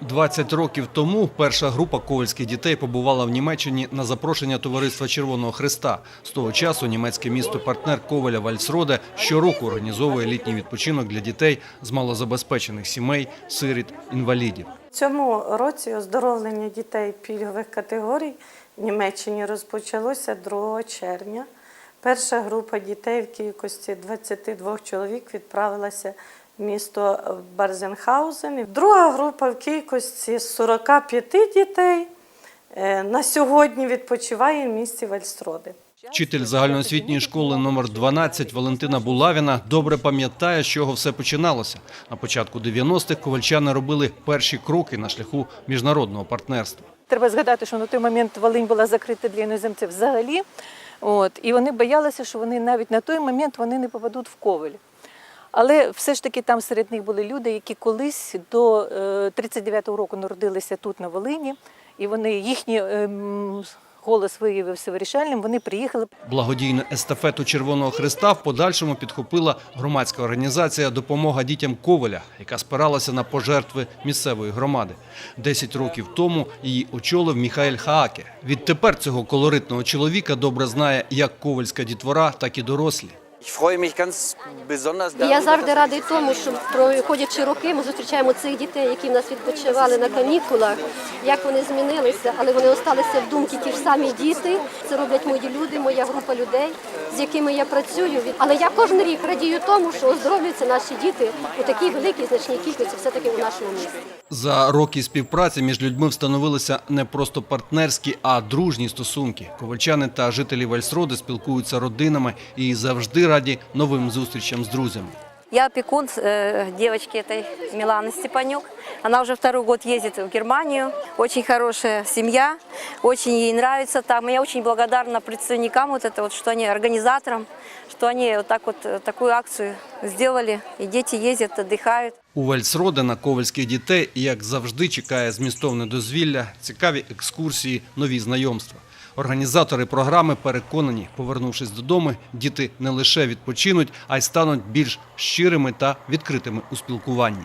20 років тому перша група ковальських дітей побувала в Німеччині на запрошення Товариства Червоного Христа. З того часу німецьке місто-партнер Коваля Вальсроде щороку організовує літній відпочинок для дітей з малозабезпечених сімей, сиріт, інвалідів. Цьому році оздоровлення дітей пільгових категорій в Німеччині розпочалося 2 червня. Перша група дітей в кількості 22 чоловік відправилася місто Барзенхаузен. Друга група в кількості 45 дітей е, на сьогодні відпочиває в місті Вальстроди. Вчитель загальноосвітньої школи номер 12 Валентина Булавіна добре пам'ятає, з чого все починалося. На початку 90-х ковальчани робили перші кроки на шляху міжнародного партнерства. Треба згадати, що на той момент Волинь була закрита для іноземців взагалі. От, і вони боялися, що вони навіть на той момент вони не попадуть в Ковель. Але все ж таки там серед них були люди, які колись до е, 39-го року народилися тут на Волині, і вони їхній ем, голос виявився вирішальним. Вони приїхали. Благодійну естафету Червоного Христа в подальшому підхопила громадська організація «Допомога дітям Коваля», яка спиралася на пожертви місцевої громади. Десять років тому її очолив Міхаель Хааке. Відтепер цього колоритного чоловіка добре знає як ковальська дітвора, так і дорослі. Я завжди радий тому, що проходячи роки, ми зустрічаємо цих дітей, які в нас відпочивали на канікулах, як вони змінилися, але вони залишилися в думці ті ж самі діти. Це роблять мої люди, моя група людей, з якими я працюю. Але я кожен рік радію тому, що оздоровлюються наші діти у такій великій значній кількості, все-таки у нашому місті. За роки співпраці між людьми встановилися не просто партнерські, а дружні стосунки. Ковальчани та жителі Вальсроди спілкуються родинами і завжди раді новим зустрічам з друзями. Я опекун э, девочки этой Миланы Степанюк. Она уже второй год ездит в Германию. Очень хорошая семья, очень ей нравится там. И я очень благодарна представникам вот это вот, что они организаторам, что они вот так вот э, такую акцию сделали. И дети ездят, отдыхают. У Вальсроде на ковальських дітей, як завжди, чекає змістовне дозвілля, цікаві екскурсії, нові знайомства. Організатори програми переконані, повернувшись додому, діти не лише відпочинуть, а й стануть більш щирими та відкритими у спілкуванні.